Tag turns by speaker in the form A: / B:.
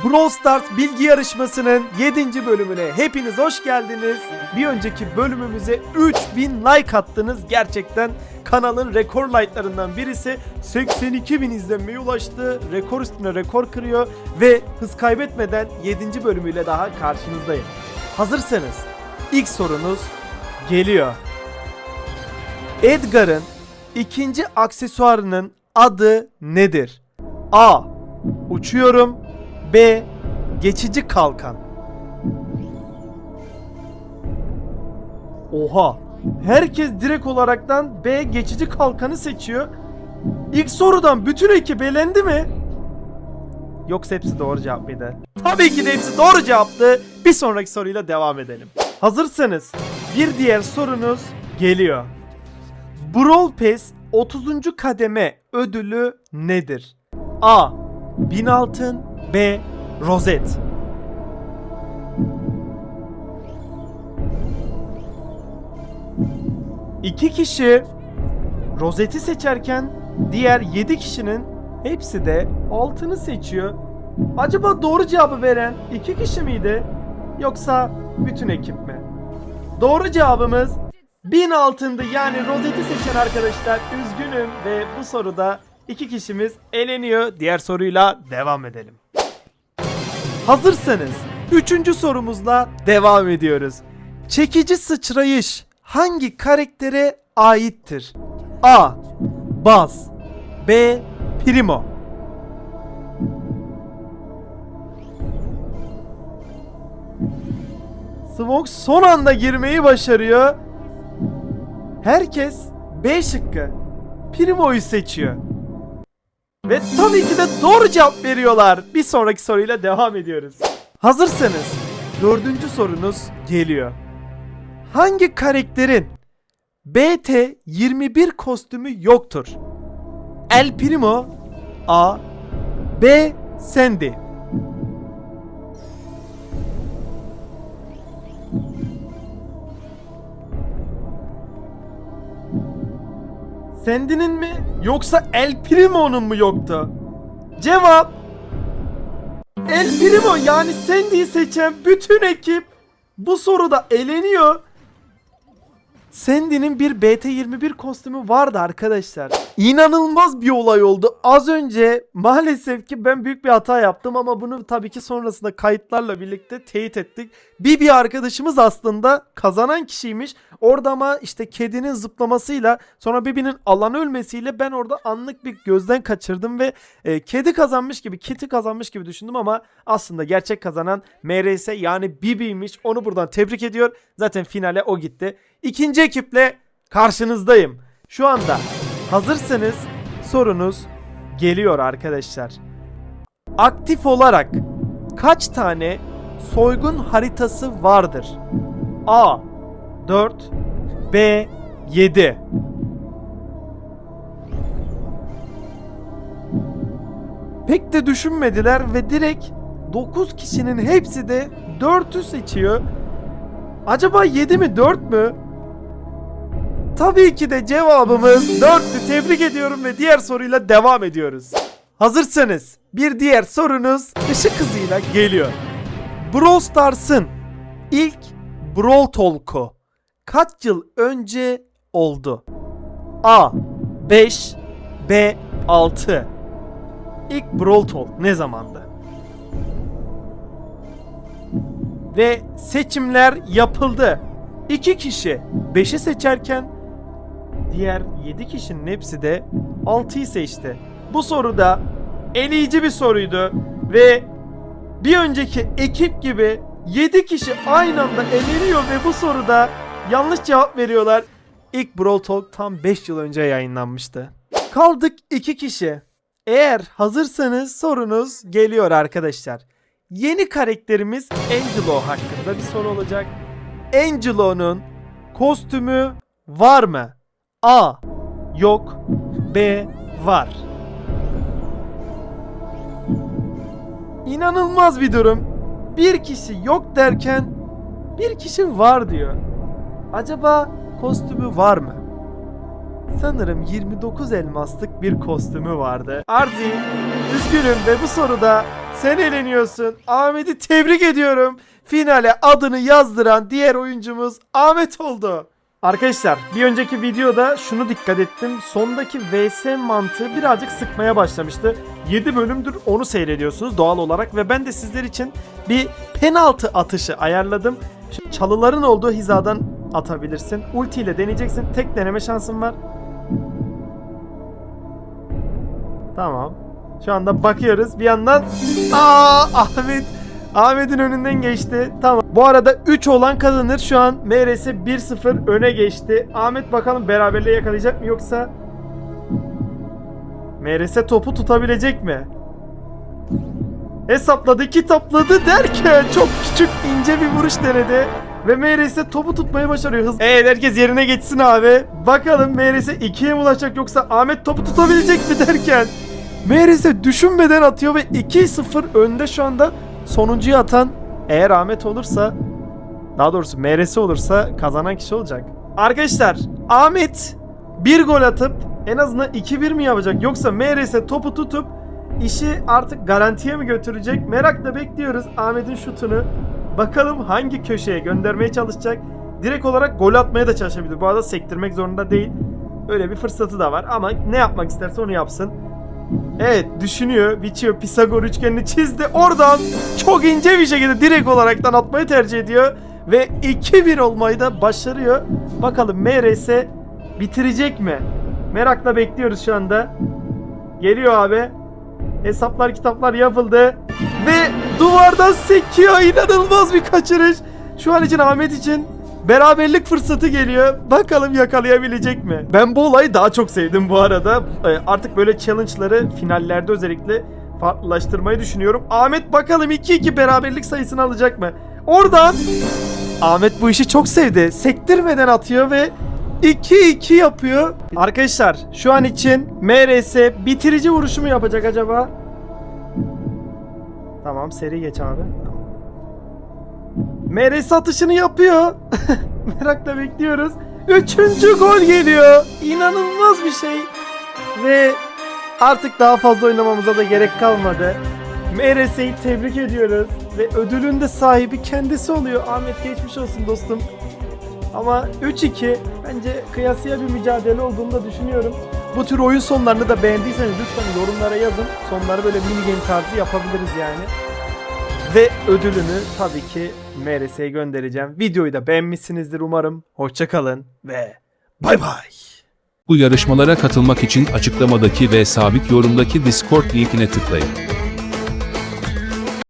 A: Brawl Stars bilgi yarışmasının 7. bölümüne hepiniz hoş geldiniz. Bir önceki bölümümüze 3000 like attınız. Gerçekten kanalın rekor like'larından birisi 82 bin izlenmeye ulaştı. Rekor üstüne rekor kırıyor ve hız kaybetmeden 7. bölümüyle daha karşınızdayım. Hazırsanız ilk sorunuz geliyor. Edgar'ın ikinci aksesuarının adı nedir? A. Uçuyorum. B. Geçici kalkan. Oha. Herkes direkt olaraktan B geçici kalkanı seçiyor. İlk sorudan bütün ekip elendi mi? Yoksa hepsi doğru cevap mıydı? Tabii ki de hepsi doğru cevaptı. Bir sonraki soruyla devam edelim. Hazırsanız bir diğer sorunuz geliyor. Brawl Pass 30. kademe ödülü nedir? A. 1000 altın B. Rozet İki kişi rozeti seçerken diğer 7 kişinin hepsi de altını seçiyor. Acaba doğru cevabı veren iki kişi miydi? Yoksa bütün ekip mi? Doğru cevabımız 1000 altındı yani rozeti seçen arkadaşlar üzgünüm ve bu soruda iki kişimiz eleniyor. Diğer soruyla devam edelim. Hazırsanız üçüncü sorumuzla devam ediyoruz. Çekici sıçrayış hangi karaktere aittir? A. Baz B. Primo Smoke son anda girmeyi başarıyor. Herkes B şıkkı. Primo'yu seçiyor. Ve tabii ki de doğru cevap veriyorlar. Bir sonraki soruyla devam ediyoruz. Hazırsanız dördüncü sorunuz geliyor. Hangi karakterin BT21 kostümü yoktur? El Primo A B Sandy Sandy'nin mi yoksa El Primo'nun mu yoktu? Cevap El Primo yani Sandy'yi seçen bütün ekip bu soruda eleniyor. Sandy'nin bir BT21 kostümü vardı arkadaşlar. İnanılmaz bir olay oldu. Az önce maalesef ki ben büyük bir hata yaptım ama bunu tabii ki sonrasında kayıtlarla birlikte teyit ettik. Bir bir arkadaşımız aslında kazanan kişiymiş. Orada ama işte kedinin zıplamasıyla sonra Bibi'nin alan ölmesiyle ben orada anlık bir gözden kaçırdım ve e, kedi kazanmış gibi, Kitty kazanmış gibi düşündüm ama aslında gerçek kazanan MRS yani Bibi'ymiş. Onu buradan tebrik ediyor. Zaten finale o gitti. İkinci ekiple karşınızdayım. Şu anda hazırsanız sorunuz geliyor arkadaşlar. Aktif olarak kaç tane soygun haritası vardır? A 4 B 7 Pek de düşünmediler ve direkt 9 kişinin hepsi de 4'ü seçiyor. Acaba 7 mi 4 mü? Tabii ki de cevabımız 4'tü. Tebrik ediyorum ve diğer soruyla devam ediyoruz. Hazırsanız bir diğer sorunuz ışık hızıyla geliyor. Brawl Stars'ın ilk Brawl Talk'u kaç yıl önce oldu? A. 5 B. 6 İlk Brawl Talk ne zamandı? Ve seçimler yapıldı. 2 kişi 5'i seçerken diğer 7 kişinin hepsi de 6'yı seçti. Bu soruda eleyici bir soruydu ve bir önceki ekip gibi 7 kişi aynı anda eleniyor ve bu soruda yanlış cevap veriyorlar. İlk Brawl Talk tam 5 yıl önce yayınlanmıştı. Kaldık 2 kişi. Eğer hazırsanız sorunuz geliyor arkadaşlar. Yeni karakterimiz Angelo hakkında bir soru olacak. Angelo'nun kostümü var mı? A. Yok. B. Var. İnanılmaz bir durum. Bir kişi yok derken bir kişi var diyor. Acaba kostümü var mı? Sanırım 29 elmaslık bir kostümü vardı. Arzi, üzgünüm ve bu soruda sen eleniyorsun. Ahmet'i tebrik ediyorum. Finale adını yazdıran diğer oyuncumuz Ahmet oldu. Arkadaşlar bir önceki videoda şunu dikkat ettim. Sondaki VS mantığı birazcık sıkmaya başlamıştı. 7 bölümdür onu seyrediyorsunuz doğal olarak ve ben de sizler için bir penaltı atışı ayarladım. Çalıların olduğu hizadan atabilirsin. Ulti ile deneyeceksin. Tek deneme şansın var. Tamam. Şu anda bakıyoruz. Bir yandan Aa Ahmet Ahmet'in önünden geçti. Tamam. Bu arada 3 olan kazanır. Şu an MRS 1-0 öne geçti. Ahmet bakalım beraberliği yakalayacak mı yoksa MRS topu tutabilecek mi? Hesapladı, kitapladı derken çok küçük ince bir vuruş denedi. Ve MRS topu tutmayı başarıyor. Hız. Evet herkes yerine geçsin abi. Bakalım MRS 2'ye mi ulaşacak yoksa Ahmet topu tutabilecek mi derken. MRS düşünmeden atıyor ve 2-0 önde şu anda sonuncuyu atan eğer Ahmet olursa daha doğrusu MRS olursa kazanan kişi olacak. Arkadaşlar Ahmet bir gol atıp en azından 2-1 mi yapacak yoksa MRS topu tutup işi artık garantiye mi götürecek? Merakla bekliyoruz Ahmet'in şutunu. Bakalım hangi köşeye göndermeye çalışacak. Direkt olarak gol atmaya da çalışabilir. Bu arada sektirmek zorunda değil. Öyle bir fırsatı da var ama ne yapmak isterse onu yapsın. Evet düşünüyor, biçiyor, Pisagor üçgenini çizdi. Oradan çok ince bir şekilde direkt olaraktan atmayı tercih ediyor. Ve 2-1 olmayı da başarıyor. Bakalım MRS bitirecek mi? Merakla bekliyoruz şu anda. Geliyor abi. Hesaplar kitaplar yapıldı. Ve duvardan sekiyor. İnanılmaz bir kaçırış. Şu an için Ahmet için beraberlik fırsatı geliyor. Bakalım yakalayabilecek mi? Ben bu olayı daha çok sevdim bu arada. Ee, Artık böyle challenge'ları finallerde özellikle farklılaştırmayı düşünüyorum. Ahmet bakalım 2-2 beraberlik sayısını alacak mı? Oradan Ahmet bu işi çok sevdi. Sektirmeden atıyor ve 2-2 yapıyor. Arkadaşlar şu an için MRS bitirici vuruşu mu yapacak acaba? Tamam seri geç abi. Tamam. MRS atışını yapıyor. Merakla bekliyoruz. Üçüncü gol geliyor. İnanılmaz bir şey. Ve artık daha fazla oynamamıza da gerek kalmadı. MRS'yi tebrik ediyoruz. Ve ödülün de sahibi kendisi oluyor. Ahmet geçmiş olsun dostum. Ama 3-2 bence kıyasıya bir mücadele olduğunu da düşünüyorum. Bu tür oyun sonlarını da beğendiyseniz lütfen yorumlara yazın. Sonları böyle mini game tarzı yapabiliriz yani. Ve ödülünü tabii ki MRS'ye göndereceğim. Videoyu da beğenmişsinizdir umarım. Hoşçakalın ve bay bay.
B: Bu yarışmalara katılmak için açıklamadaki ve sabit yorumdaki Discord linkine tıklayın.